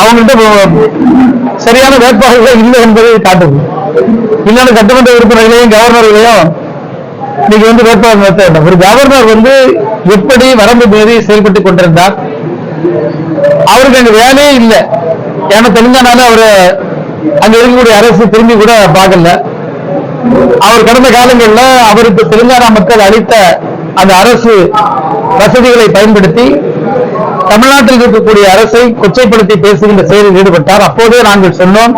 அவங்கள்ட்ட சரியான வேட்பாளர்கள் இல்லை என்பதை காட்டுது. இல்லைன்னு சட்டமன்ற உறுப்பினர்களையும் கவர்னர்களையும் இன்னைக்கு வந்து வேட்பாளர் நடத்த வேண்டும். ஒரு கவர்னர் வந்து எப்படி வரம்பு மீறி செயல்பட்டு கொண்டிருந்தார்? அவருக்கு அங்க வேலையே இல்லை. ஏன்னா தெலுங்கானால அவரு அங்க இருக்கக்கூடிய அரசு திரும்பி கூட பார்க்கல. அவர் கடந்த காலங்களில் அவருக்கு தெலுங்கானா மக்கள் அளித்த அந்த அரசு வசதிகளை பயன்படுத்தி தமிழ்நாட்டில் இருக்கக்கூடிய அரசை கொச்சைப்படுத்தி பேசுகின்ற செயலில் ஈடுபட்டார். அப்போதே நாங்கள் சொன்னோம்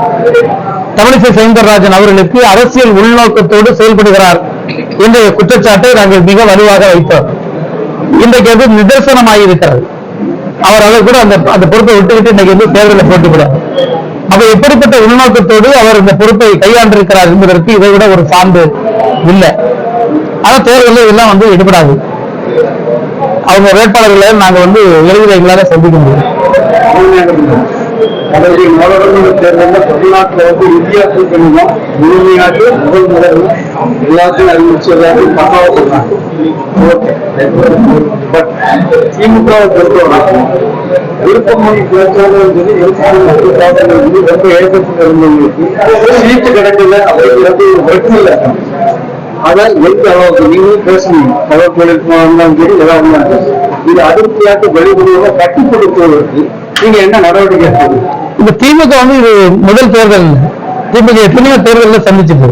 தமிழிசை சவுந்தரராஜன் அவர்களுக்கு அரசியல் உள்நோக்கத்தோடு செயல்படுகிறார் என்ற குற்றச்சாட்டை நாங்கள் மிக வலுவாக வைத்தோம். இன்றைக்கு அது நிதர்சனமாயிருக்கிறது. அவர் அதை கூட அந்த அந்த பொறுப்பை விட்டுவிட்டு இன்னைக்கு வந்து தேர்தலில் போட்டுவிடும் அப்ப எப்படிப்பட்ட உள்நோக்கத்தோடு அவர் இந்த பொறுப்பை கையாண்டிருக்கிறார் என்பதற்கு இதை விட ஒரு சான்று இல்லை. ஆனா தேர்தலில் இதெல்லாம் வந்து ஈடுபடாது. அவங்க வேட்பாளர்களை நாங்க வந்து எளிதில் எங்களால சந்திக்க முடியும். அதனுடைய தேர்தலில் தமிழ்நாட்டில் வந்து இந்தியா கூட்டணியும் முழுமையாக முதல் முதல்ல எல்லாத்தையும் அறிவிச்சு பக்காவா சொல்றாங்க. திமுக திமுகவை விருப்பமொழி பிரச்சாரம் சொல்லி விருப்பமொழி வந்து ரொம்ப இருந்தவங்களுக்கு சீட்டு கிடைக்கல அப்படிங்கிறது ஒரு அதான் எந்த அளவுக்கு நீங்களும் பேசணும்? தகவல் தொழில்நுட்பம் இருந்தாலும் சரி எதா இருந்தாலும் இது அதிருப்தியாக வெளிப்படையாக கட்டுப்படுத்துவதற்கு நீங்க என்ன நடவடிக்கை எடுத்தது இந்த திமுக வந்து இது முதல் தேர்தல். திமுக எத்தனையோ தேர்தலில் சந்திச்சது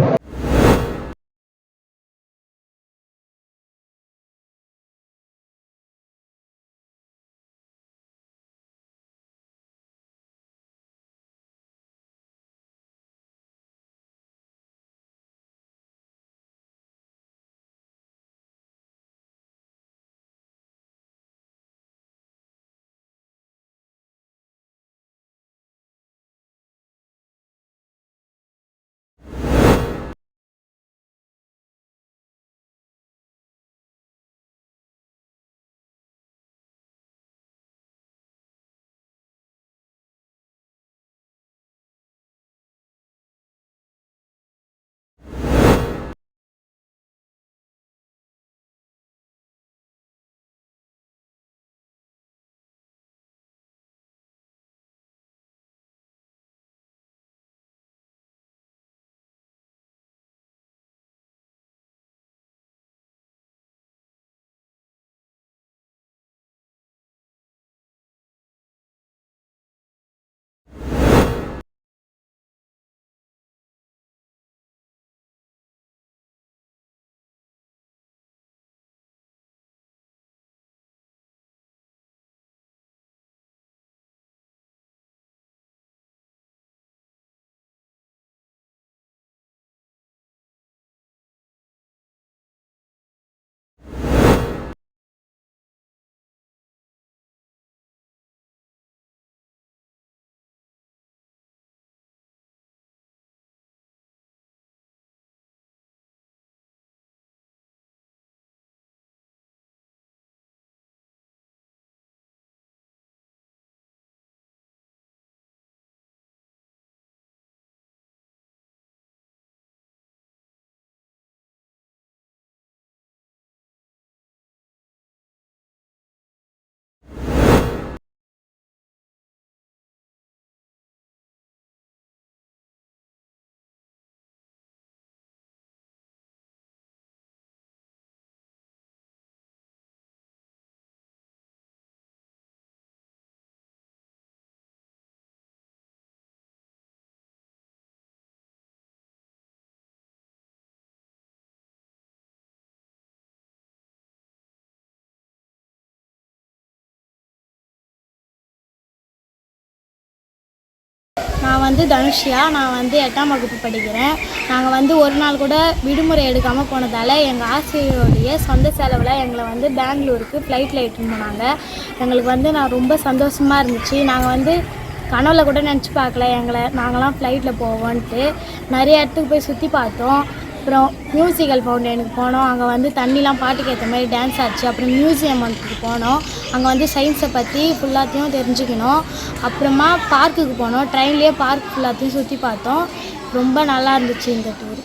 வந்து தனுஷ்யா நான் வந்து எட்டாம் வகுப்பு படிக்கிறேன். நாங்கள் வந்து ஒரு நாள் கூட விடுமுறை எடுக்காமல் போனதால் எங்கள் ஆசிரியருடைய சொந்த செலவில் எங்களை வந்து பெங்களூருக்கு ஃப்ளைட்டில் இட்டுன்னு போனாங்க. எங்களுக்கு வந்து நான் ரொம்ப சந்தோஷமாக இருந்துச்சு. நாங்கள் வந்து கனவுல கூட நினச்சி பார்க்கல. எங்களை நாங்களாம் ஃப்ளைட்டில் போவோன்ட்டு நிறைய இடத்துக்கு போய் சுற்றி பார்த்தோம். அப்புறம் மியூசிக்கல் ஃபவுண்டனுக்கு போனோம். அங்கே வந்து தண்ணிலாம் பாட்டுக்கு ஏற்ற மாதிரி டான்ஸ் ஆச்சு. அப்புறம் மியூசியம் ஒன்றுக்கு போனோம். அங்கே வந்து சயின்ஸை பற்றி ஃபுல்லாத்தையும் தெரிஞ்சுக்கணும் அப்புறமா பார்க்குக்கு போனோம். ட்ரெயின்லேயே பார்க் ஃபுல்லாத்தையும் சுற்றி பார்த்தோம். ரொம்ப நல்லா இருந்துச்சு இந்த டூர்